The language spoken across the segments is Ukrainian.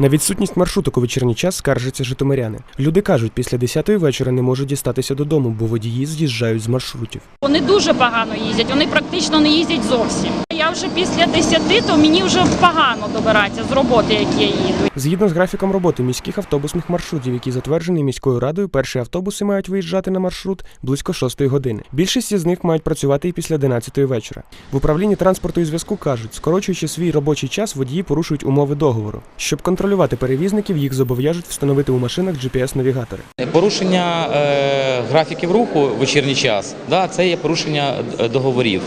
На відсутність маршруток у вечірній час скаржаться житомиряни. Люди кажуть, після 10-ї вечора не можуть дістатися додому, бо водії з'їжджають з маршрутів. Вони дуже погано їздять, вони практично не їздять зовсім. Я вже після 10, то мені вже погано добиратися з роботи, як я їду. Згідно з графіком роботи міських автобусних маршрутів, які затверджені міською радою, перші автобуси мають виїжджати на маршрут близько 6 години. Більшість із них мають працювати і після 11 вечора. В управлінні транспорту і зв'язку кажуть, скорочуючи свій робочий час, водії порушують умови договору. Щоб контролювати перевізників, їх зобов'яжуть встановити у машинах GPS-навігатори. Порушення е, графіків руху в вечірній час, да, це є порушення е, договорів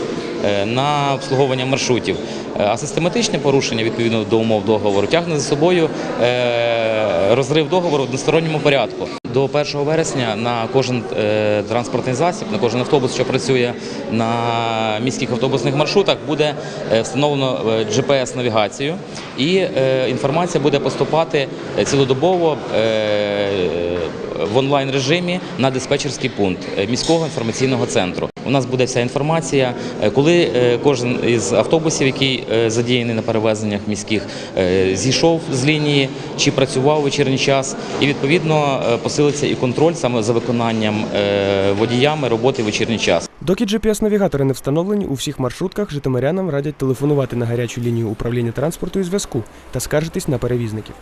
на обслуговування маршрутів. Е, А систематичне порушення відповідно до умов договору тягне за собою е, розрив договору в односторонньому порядку. До 1 вересня на кожен е, транспортний засіб, на кожен автобус, що працює на міських автобусних маршрутах, буде е, встановлено е, GPS-навігацію, і е, інформація буде поступати е, цілодобово е, в онлайн режимі на диспетчерський пункт е, міського інформаційного центру. У нас буде вся інформація, е, коли е, кожен із автобусів, який задіяний на перевезеннях міських, зійшов з лінії чи працював у вечірній час, і відповідно посилиться і контроль саме за виконанням водіями роботи в вечірній час. Доки GPS-навігатори не встановлені, у всіх маршрутках житомирянам радять телефонувати на гарячу лінію управління транспорту і зв'язку та скаржитись на перевізників.